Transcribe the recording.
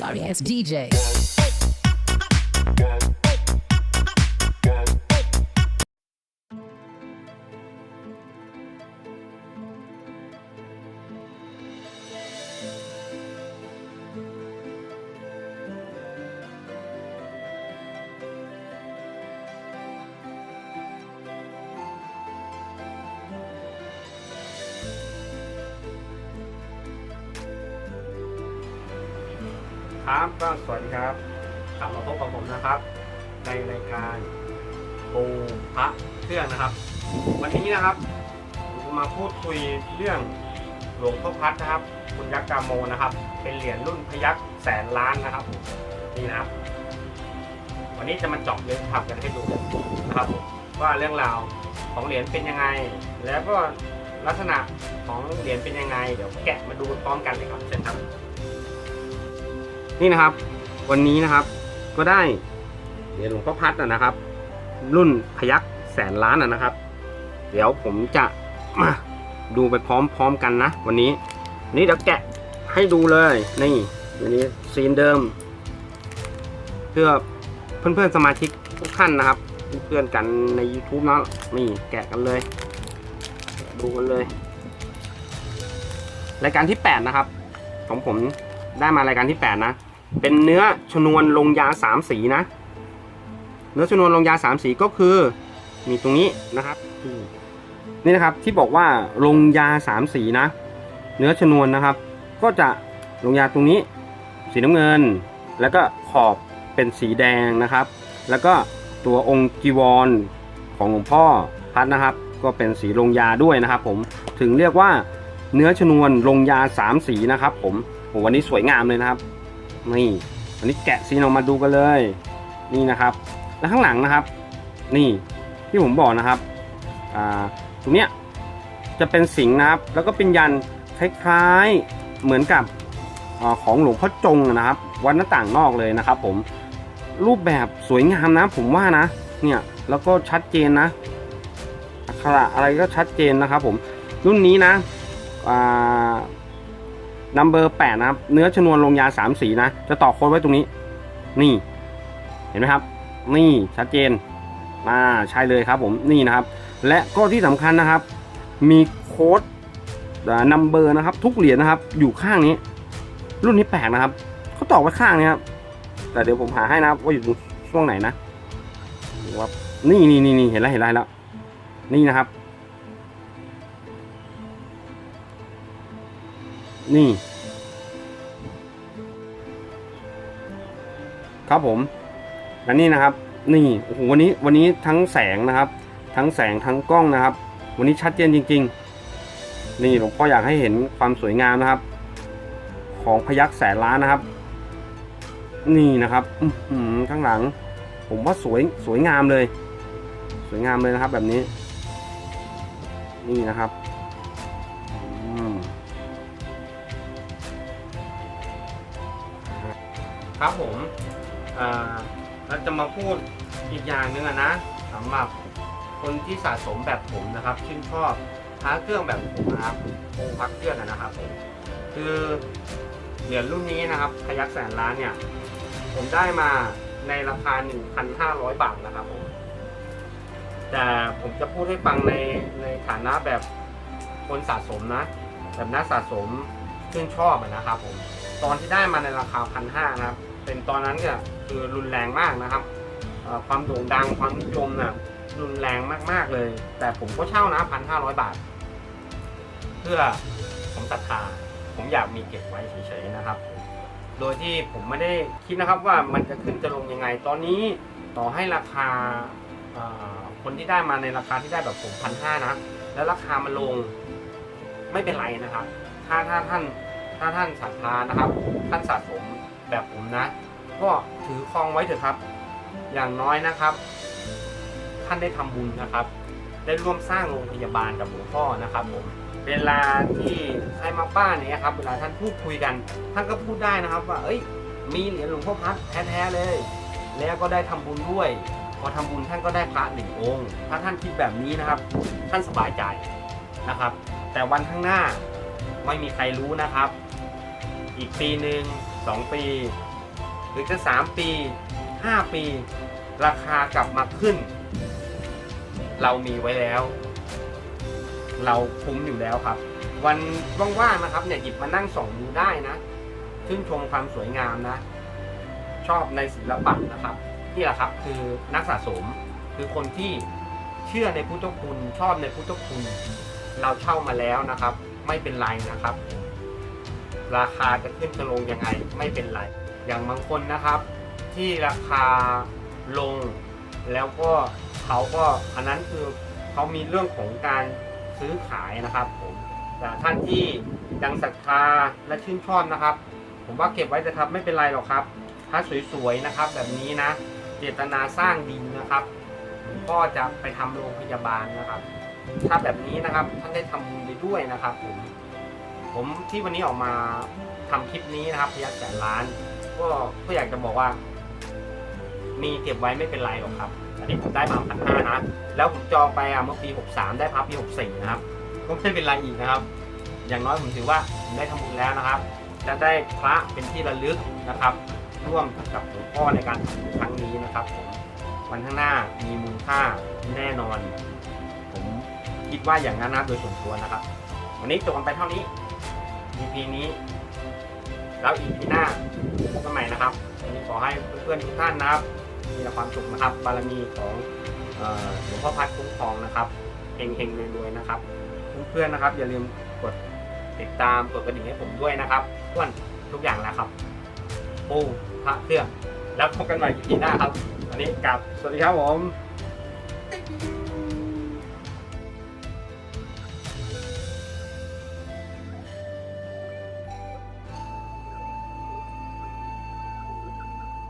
sorry ass DJ. ครับก็สวัสดีครับกลับมาพบกับผมนะครับ ในรายการปูพระเครื่องนะครับ วันนี้นะครับผมมาพูดคุยเรื่องหลวงพ่อพัดนะครับ คุณยักษ์กาโมนะครับ เป็นเหรียญรุ่นพยักษ์แสนล้านนะครับนี่นะครับ วันนี้จะมาเจาะเรื่องทำกันให้ดูนะครับ ว่าเรื่องราวของเหรียญเป็นยังไง แล้วก็ลักษณะของเหรียญเป็นยังไง เดี๋ยวแกะมาดูพร้อมกันเลยครับเช่นครับ นี่นะครับ วันนี้นะครับ ก็ได้เหรียญหลวงพ่อพัดนะครับ รุ่นพยักแสนล้านนะนะครับ เดี๋ยวผมจะมาดูไปพร้อมๆกันนะ วันนี้นี่เดี๋ยวแกะให้ดูเลยนี่วันนี้ซีนเดิม เพื่อเพื่อนๆสมาชิกทุกท่านนะครับ เพื่อนๆกันใน YouTube เนาะนี่แกะกันเลย ดูกันเลย รายการที่ 8 นะครับ ของผมได้มารายการที่ 8 นะ เป็นเนื้อชนวนลงยาสามสีนะ เนื้อชนวนลงยาสามสีก็คือ มีตรงนี้นะครับ นี่นะครับที่บอกว่าลงยาสามสีนะ เนื้อชนวนนะครับ ก็จะลงยาตรงนี้ สีน้ำเงิน แล้วก็ขอบเป็นสีแดงนะครับ แล้วก็ตัวองค์จีวรของหลวงพ่อพัดนะครับ ก็เป็นสีลงยาด้วยนะครับผมถึงเรียกว่าเนื้อชนวนลงยาสามสีนะครับ ผมโหวันนี้สวยงามเลยนะครับ นี่อันนี้แกะซีนออกมาดูกันเลย นี่นะครับ แล้วข้างหลังนะครับ นี่ที่ผมบอกนะครับอ่าตรงเนี้ยจะเป็นสิงนะครับ แล้วก็เป็นยันคล้ายๆเหมือนกับอของหลวงพ่อจงนะครับ วัดหน้าต่างนอกเลยนะครับ ผมรูปแบบสวยงามนะ ผมว่านะ เนี่ยแล้วก็ชัดเจนนะอักขระอะไรก็ชัดเจนนะครับ ผมรุ่นนี้นะอ่า นัมเบอร์แปดนะครับ เนื้อชนวนลงยาสามสีนะ จะต่อโค้ดไว้ตรงนี้ นี่ เห็นไหมครับ นี่ชัดเจนมาใช่เลยครับผมนี่นะครับ และก็ที่สำคัญนะครับ มีโค้ดนัมเบอร์นะครับ ทุกเหรียญนะครับ อยู่ข้างนี้ รุ่นนี้แปลกนะครับเขาต่อไว้ข้างนี้ครับแต่เดี๋ยวผมหาให้นะครับว่าอยู่ตรงช่วงไหนนะว่านี่นี่นี่เห็นแล้วเห็นแล้วเห็นแล้วนี่นะครับ นี่ ครับผมและนี่นะครับ นี่โอ้โหวันนี้วันนี้ทั้งแสงนะครับ ทั้งแสงทั้งกล้องนะครับ วันนี้ชัดเจนจริง ๆ นี่หลวงพ่ออยากให้เห็นความสวยงามนะครับ ของพยักแสนล้านนะครับ นี่นะครับข้างหลัง ผมว่าสวยสวยงามเลย สวยงามเลยนะครับ แบบนี้ นี่นะครับ ครับผมเราจะมาพูดอีกอย่างหนึ่งนะสำหรับคนที่สะสมแบบผมนะครับ ชื่นชอบพระเครื่องแบบผมนะครับโอพักเครื่องนะครับผมคือเหรียญรุ่นนี้นะครับพยักแสนล้านเนี่ย ผมได้มาในราคา 1,500 บาทนะครับผมแต่ผมจะพูดให้ฟังในในฐานะแบบคนสะสมนะ แบบนักสะสมชื่นชอบนะครับผม ตอนที่ได้มาในราคาพันห้านะครับ เป็นตอนนั้นเนี่ยคือรุนแรงมากนะครับ ความโด่งดังความนิยมน่ะรุนแรงมากๆเลย แต่ผมก็เช่านะพันห้าร้อยบาท เพื่อผมศรัทธาผมอยากมีเก็บไว้เฉยๆนะครับ โดยที่ผมไม่ได้คิดนะครับว่ามันจะขึ้นจะลงยังไง ตอนนี้ต่อให้ราคาคนที่ได้มาในราคาที่ได้แบบผมพันห้านะ แล้วราคามันลงไม่เป็นไรนะครับ ถ้าถ้าท่าน ถ้าท่านศรัทธานะครับ ท่านสะสมแบบผมนะ ก็ถือครองไว้เถอะครับ อย่างน้อยนะครับ ท่านได้ทำบุญนะครับ ได้ร่วมสร้างโรงพยาบาลกับหลวงพ่อนะครับผมเวลาที่ใครมาบ้าเนี่ยครับ เวลาท่านพูดคุยกัน ท่านก็พูดได้นะครับ ว่า เอ้ย มีเหรียญหลวงพ่อพัดแท้ๆเลย แล้วก็ได้ทำบุญด้วย พอทำบุญท่านก็ได้พระหนึ่งองค์ ถ้าท่านคิดแบบนี้นะครับ ท่านสบายใจนะครับ แต่วันข้างหน้า ไม่มีใครรู้นะครับ อีกปีหนึ่งสองปี หรือจะ3ปี5ปี ราคากลับมาขึ้น เรามีไว้แล้ว เราคุ้มอยู่แล้วครับ วันว่างๆนะครับเนี่ยหยิบมานั่งส่องดูได้นะชื่นชมความสวยงามนะ ชอบในศิลปะนะครับนี่แหละครับคือนักสะสมคือคนที่เชื่อในพุทธคุณชอบในพุทธคุณ เราเช่ามาแล้วนะครับ ไม่เป็นไรนะครับ ราคาจะขึ้นจะลงยังไงไม่เป็นไร อย่างบางคนนะครับ ที่ราคาลงแล้วก็เขาก็อันนั้นคือเขามีเรื่องของการซื้อขายนะครับผมแต่ท่านที่ยังศรัทธาและชื่นชอบนะครับ ผมว่าเก็บไว้จะครับไม่เป็นไรหรอกครับถ้าสวยๆนะครับ แบบนี้นะ เจตนาสร้างดีนะครับก็จะไปทำโรงพยาบาลนะครับ ถ้าแบบนี้นะครับท่านได้ทำบุญไปด้วยนะครับผมผมที่วันนี้ออกมาทำคลิปนี้นะครับพยักแสนล้าน ก็ก็อยากจะบอกว่า มีเก็บไว้ไม่เป็นไรหรอกครับอันนี้ผมได้มาพันห้านะแล้วผมจองไปอะเมื่อปี63ได้พับปี64นะครับก็ไม่เป็นไรอีกนะครับ อย่างน้อยผมถือว่าผมได้ทำบุญแล้วนะครับจะได้พระเป็นที่ระลึกนะครับ ร่วมกับหลวงพ่อในการทำครั้งนี้นะครับผมวันข้างหน้ามีมูลค่าแน่นอน คิดว่าอย่างนั้นนะโดยส่วนตัวนะครับ วันนี้จบกันไปเท่านี้ EP นี้ แล้ว EP หน้าพบกันใหม่นะครับวันนี้ขอให้เพื่อนๆทุกท่านนะครับ มีความสุขนะครับ บารมีของหลวงพ่อพัดคุ้มครองนะครับเฮงๆรวยๆนะครับ เพื่อนๆนะครับ อย่าลืมกดติดตามกดกระดิ่งให้ผมด้วยนะครับทุกวันทุกอย่างแล้วครับปูพระเครื่องแล้วพบกันใหม่ EP หน้าครับ วันนี้กลับสวัสดีครับผม